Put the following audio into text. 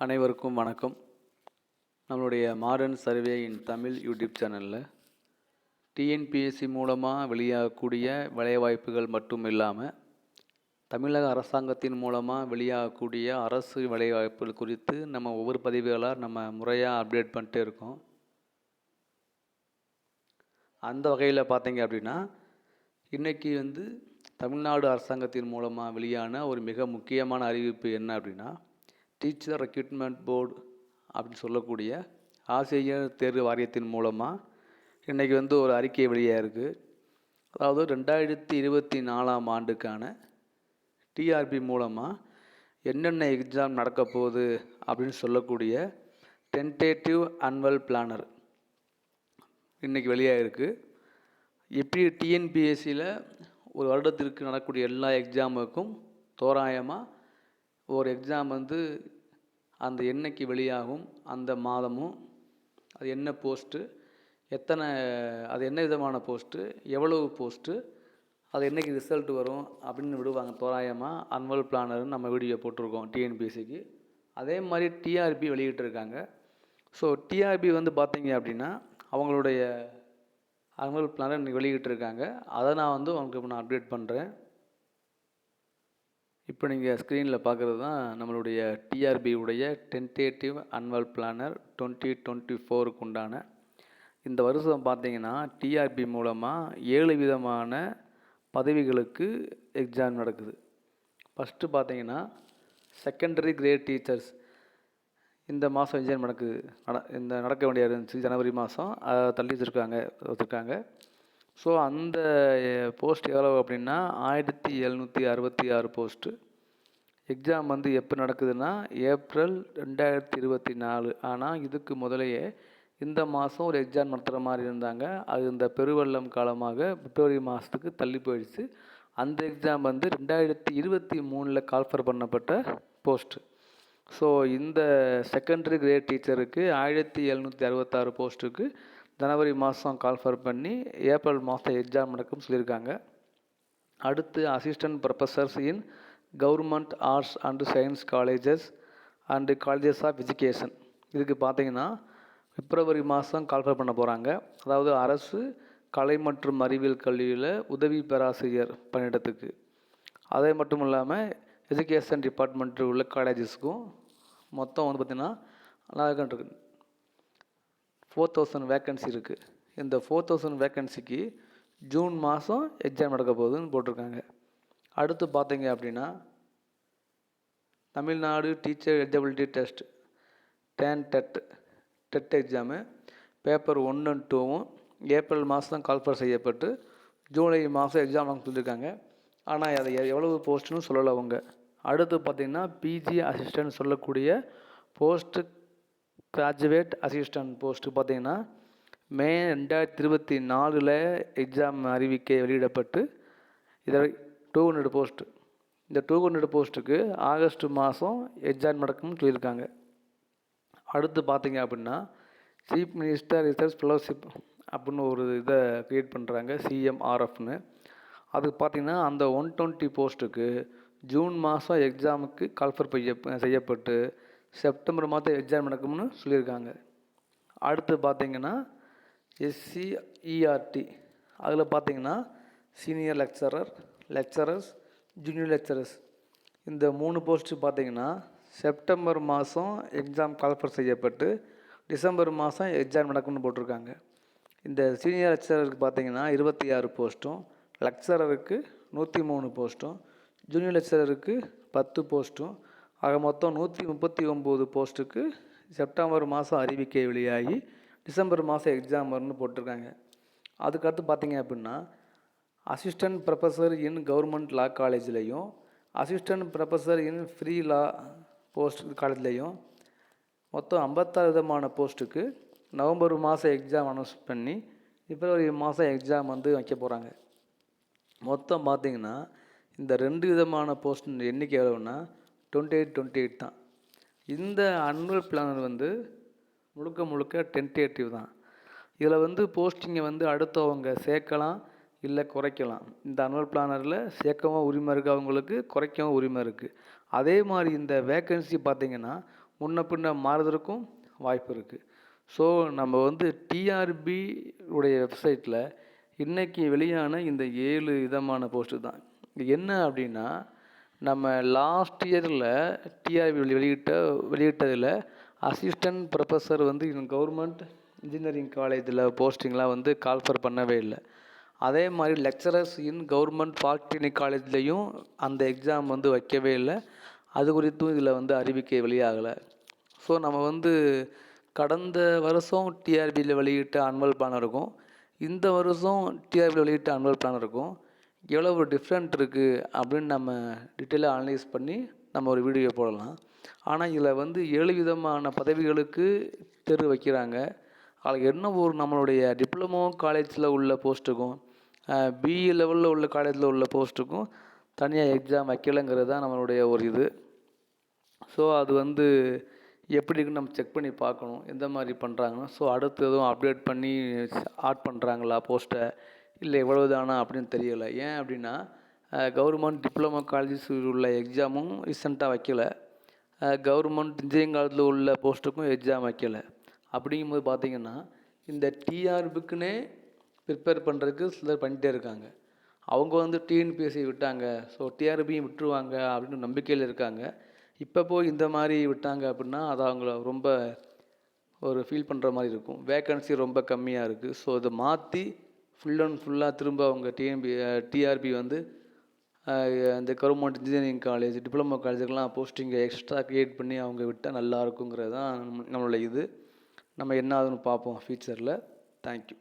அனைவருக்கும் வணக்கம். நம்மளுடைய modern survey in Tamil YouTube சேனலில் டிஎன்பிஎஸ்சி மூலமாக வெளியாகக்கூடிய வேலைவாய்ப்புகள் மட்டும் இல்லாமல் தமிழக அரசாங்கத்தின் மூலமாக வெளியாகக்கூடிய அரசு வேலைவாய்ப்புகள் குறித்து நம்ம ஒவ்வொரு பதிவுகளாக நம்ம முறையாக அப்டேட் பண்ணிட்டே இருக்கோம். அந்த வகையில் பார்த்தீங்க அப்படின்னா இன்றைக்கி வந்து தமிழ்நாடு அரசாங்கத்தின் மூலமாக வெளியான ஒரு மிக முக்கியமான அறிவிப்பு என்ன அப்படின்னா டீச்சர் ரெக்ரூட்மெண்ட் போர்டு அப்படின்னு சொல்லக்கூடிய ஆசிரியர் தேர்வு வாரியத்தின் மூலமாக இன்றைக்கி வந்து ஒரு அறிக்கை வெளியாக இருக்குது அதாவது ரெண்டாயிரத்தி இருபத்தி நாலாம் ஆண்டுக்கான டிஆர்பி மூலமாக என்னென்ன எக்ஸாம் நடக்க போகுது அப்படின்னு சொல்லக்கூடிய டென்டேட்டிவ் அன்வல் பிளானர் இன்றைக்கி வெளியாக இருக்குது எப்படி டிஎன்பிஎஸ்சியில் ஒரு வருடத்திற்கு நடக்கக்கூடிய எல்லா எக்ஸாமுக்கும் தோராயமாக ஒரு எக்ஸாம் வந்து அந்த என்னைக்கு வெளியாகும் அந்த மாதமும் அது என்ன போஸ்ட்டு எத்தனை அது என்ன விதமான போஸ்ட்டு எவ்வளவு போஸ்ட்டு அது என்னைக்கு ரிசல்ட் வரும் அப்படின்னு விடுவாங்க தோராயமாக அன்வல் பிளானர்னு நம்ம வீடியோ போட்டிருக்கோம் டிஎன்பிஎஸ்சிக்கு அதே மாதிரி டிஆர்பி வெளியிட்டிருக்காங்க. ஸோ டிஆர்பி வந்து பார்த்தீங்க அப்படின்னா அவங்களுடைய அனுவல் பிளானர் இன்றைக்கி வெளியிட்டிருக்காங்க. அதை நான் வந்து உங்களுக்கு இப்போ நான் அப்டேட் பண்ணுறேன் இப்போ நீங்கள் ஸ்க்ரீனில் பார்க்குறது தான் நம்மளுடைய டிஆர்பி உடைய tentative annual planner twenty twenty ஃபோருக்கு உண்டான இந்த வருஷம் பார்த்தீங்கன்னா டிஆர்பி மூலமாக ஏழு விதமான பதவிகளுக்கு எக்ஸாம் நடக்குது. ஃபஸ்ட்டு பார்த்தீங்கன்னா செகண்டரி கிரேட் டீச்சர்ஸ் இந்த மாதம் எக்ஸாம் நடக்குது. நட இந்த நடக்க வேண்டிய இருந்துச்சு ஜனவரி மாதம் அதை தள்ளி வச்சுருக்காங்க வச்சுருக்காங்க. ஸோ அந்த போஸ்ட் எவ்வளோ அப்படின்னா ஆயிரத்தி எழுநூற்றி அறுபத்தி ஆறு போஸ்ட்டு எக்ஸாம் வந்து எப்போ நடக்குதுன்னா ஏப்ரல் ரெண்டாயிரத்தி இருபத்தி நாலு. ஆனால் இதுக்கு முதலையே இந்த மாதம் ஒரு எக்ஸாம் நடத்துகிற மாதிரி இருந்தாங்க. அது இந்த பெருவெள்ளம் காலமாக பிப்ரவரி மாதத்துக்கு தள்ளி போயிடுச்சு. அந்த எக்ஸாம் வந்து ரெண்டாயிரத்தி இருபத்தி மூணில் கால்ஃபர் பண்ணப்பட்ட போஸ்ட்டு ஸோ இந்த செகண்டரி கிரேட் டீச்சருக்கு ஆயிரத்தி எழுநூற்றி அறுபத்தாறு போஸ்ட்டுக்கு ஜனவரி மாதம் கால்ஃபர் பண்ணி ஏப்ரல் மாதம் எக்ஸாம் நடக்கும் சொல்லியிருக்காங்க. அடுத்து assistant professors in government arts and science colleges and colleges of education இதுக்கு பார்த்தீங்கன்னா பிப்ரவரி மாதம் கால்ஃபர் பண்ண போகிறாங்க அதாவது அரசு கலை மற்றும் அறிவியல் கல்வியில் உதவி பேராசிரியர் பணியிடத்துக்கு. அதே மட்டும் இல்லாமல் எஜுகேஷன் டிபார்ட்மெண்ட் உள்ள காலேஜஸ்க்கும் மொத்தம் வந்து பார்த்திங்கன்னா நல்லா இருக்கு. ஃபோர் தௌசண்ட் வேக்கன்சி இருக்குது இந்த ஃபோர் தௌசண்ட் வேக்கன்சிக்கு ஜூன் மாதம் எக்ஸாம் நடக்க போகுதுன்னு போட்டிருக்காங்க. அடுத்து பார்த்தீங்க அப்படின்னா Tamil Nadu teacher eligibility test tan TET TET exam paper one and டூவும் ஏப்ரல் மாதம் கால்ஃபர் செய்யப்பட்டு ஜூலை மாதம் எக்ஸாம் சொல்லியிருக்காங்க. ஆனால் அதை எவ்வளவு போஸ்ட்டுன்னு சொல்லலை அவங்க. அடுத்து பார்த்திங்கன்னா பிஜி அசிஸ்டன்ட் சொல்லக்கூடிய போஸ்ட்டு கிராஜுவேட் அசிஸ்டன்ட் போஸ்ட்டு பார்த்தீங்கன்னா மே ரெண்டாயிரத்தி இருபத்தி நாலில் எக்ஸாம் அறிவிக்கை வெளியிடப்பட்டு இதை டூ ஹண்ட்ரட் போஸ்ட்டு இந்த டூ ஹண்ட்ரட் போஸ்ட்டுக்கு ஆகஸ்ட் மாதம் எக்ஸாம் நடக்கும்னு சொல்லியிருக்காங்க. அடுத்து பார்த்தீங்க அப்படின்னா சீஃப் மினிஸ்டர் ரிசர்ச் ஃபெலோஷிப் அப்படின்னு ஒரு இதை க்ரியேட் பண்ணுறாங்க சிஎம்ஆர்எஃப்னு அதுக்கு பார்த்திங்கன்னா அந்த ஒன் டுவெண்ட்டி போஸ்ட்டுக்கு ஜூன் மாதம் எக்ஸாமுக்கு கால்ஃபர் செய்ய செய்யப்பட்டு செப்டம்பர் மாதம் எக்ஸாம் நடக்கும்னு சொல்லியிருக்காங்க. அடுத்து பார்த்திங்கன்னா எஸ்சிஇஆர்டி அதில் பார்த்திங்கன்னா senior lecturer lecturers junior lecturers இந்த மூணு போஸ்ட்டு பார்த்திங்கன்னா செப்டம்பர் மாதம் எக்ஸாம் கால்ஃபர் செய்யப்பட்டு டிசம்பர் மாதம் எக்ஸாம் நடக்கும்னு போட்டிருக்காங்க. இந்த சீனியர் லெக்சரருக்கு பார்த்தீங்கன்னா இருபத்தி ஆறு போஸ்ட்டும் லெக்சரருக்கு நூற்றி மூணு போஸ்ட்டும் ஜூனியர் லெக்சரருக்கு பத்து போஸ்ட்டும் ஆக மொத்தம் நூற்றி முப்பத்தி ஒம்பது போஸ்ட்டுக்கு செப்டம்பர் மாதம் அறிவிக்கை வெளியாகி டிசம்பர் மாதம் எக்ஸாம் வரும்னு போட்டிருக்காங்க. அதுக்கடுத்து பார்த்தீங்க அப்படின்னா assistant professor in government law காலேஜ்லேயும் assistant professor in free law post காலேஜ்லேயும் மொத்தம் ஐம்பத்தாறு விதமான போஸ்ட்டுக்கு நவம்பர் மாதம் எக்ஸாம் அனௌன்ஸ் பண்ணி பிப்ரவரி மாதம் எக்ஸாம் வந்து வைக்க போகிறாங்க மொத்தம் பார்த்திங்கன்னா இந்த ரெண்டு விதமான போஸ்ட் எண்ணிக்கை எவ்வளோன்னா டுவெண்ட்டி எயிட் டுவெண்ட்டி எயிட் தான். இந்த அனுவல் பிளானர் வந்து முழுக்க முழுக்க டென்டேட்டிவ் தான். இதில் வந்து போஸ்டிங்கை வந்து அடுத்தவங்க சேர்க்கலாம் இல்லை குறைக்கலாம். இந்த அனுவல் பிளானரில் சேர்க்கவும் உரிமை இருக்குது அவங்களுக்கு குறைக்கவும் உரிமை இருக்குது அதே மாதிரி இந்த வேக்கன்சி பார்த்திங்கன்னா முன்ன பின்ன மாறுதற்கும் வாய்ப்பு இருக்குது ஸோ நம்ம வந்து டிஆர்பி உடைய வெப்சைட்டில் இன்றைக்கி வெளியான இந்த ஏழு விதமான போஸ்ட்டு தான். என்ன அப்படின்னா நம்ம லாஸ்ட் இயரில் டிஆர்பி வெளியிட்ட வெளியிட்டதில் அசிஸ்டன்ட் ப்ரொஃபஸர் வந்து கவர்மெண்ட் இன்ஜினியரிங் காலேஜில் போஸ்டிங்லாம் வந்து கால்ஃபர் பண்ணவே இல்லை. அதே மாதிரி லெக்சரர்ஸ் இன் கவர்மெண்ட் பாலிடெக்னிக் காலேஜ்லேயும் அந்த எக்ஸாம் வந்து வைக்கவே இல்லை. அது குறித்தும் இதில் வந்து அறிவிக்கை வெளியாகலை. ஸோ நம்ம வந்து கடந்த வருஷம் டிஆர்பியில் வெளியிட்ட அன்வல் பிளான் இருக்கும். இந்த வருஷம் டிஆர்பியில் வெளியிட்ட அன்வல் பிளான் இருக்கும். எவ்வளவு டிஃப்ரெண்ட் இருக்குது அப்படின்னு நம்ம டீட்டெயிலாக அனலைஸ் பண்ணி நம்ம ஒரு வீடியோ போடலாம். ஆனால் இதில் வந்து ஏழு விதமான பதவிகளுக்கு தேர்வு வைக்கிறாங்க. அதில் என்ன ஒரு நம்மளுடைய டிப்ளமோ காலேஜில் உள்ள போஸ்ட்டுக்கும் பிஇ லெவலில் உள்ள காலேஜில் உள்ள போஸ்ட்டுக்கும் தனியாக எக்ஸாம் வைக்கலைங்கிறது தான் நம்மளுடைய ஒரு இது. ஸோ அது வந்து எப்படி இருக்குன்னு நம்ம செக் பண்ணி பார்க்கணும். எந்த மாதிரி பண்ணுறாங்கன்னு ஸோ அடுத்து எதுவும் அப்டேட் பண்ணி ஆட் பண்ணுறாங்களா போஸ்ட்டை இல்லை இவ்வளவுதானா அப்படின்னு தெரியலை. ஏன் அப்படின்னா கவர்மெண்ட் டிப்ளமோ காலேஜஸ் உள்ள எக்ஸாமும் ரீசெண்டாக வைக்கல. கவர்மெண்ட் இன்ஜினியரிங் காலத்தில் உள்ள போஸ்ட்டுக்கும் எக்ஸாம் வைக்கல. அப்படிங்கும்போது பார்த்தீங்கன்னா இந்த டிஆர்பிக்குன்னே ப்ரிப்பேர் பண்ணுறதுக்கு சிலர் பண்ணிகிட்டே இருக்காங்க. அவங்க வந்து டிஎன்பிஎஸ்சி விட்டாங்க. ஸோ டிஆர்பியும் விட்டுருவாங்க அப்படின்னு நம்பிக்கையில் இருக்காங்க. இப்போ போய் இந்த மாதிரி விட்டாங்க அப்படின்னா அது அவங்கள ரொம்ப ஒரு ஃபீல் பண்ணுற மாதிரி இருக்கும். வேக்கன்சி ரொம்ப கம்மியாக இருக்குது ஸோ இதை மாற்றி ஃபுல் அண்ட் ஃபுல்லாக திரும்ப அவங்க டிஎன்பி டிஆர்பி வந்து இந்த கவர்மெண்ட் இன்ஜினியரிங் காலேஜ் டிப்ளமோ காலேஜுக்கெல்லாம் போஸ்டிங்கை எக்ஸ்ட்ரா க்ரியேட் பண்ணி அவங்க விட்டால் நல்லா இருக்குங்கிறது தான் நம்மளோட இது. நம்ம என்ன ஆகுதுன்னு பார்ப்போம் ஃப்யூச்சரில் தேங்க்யூ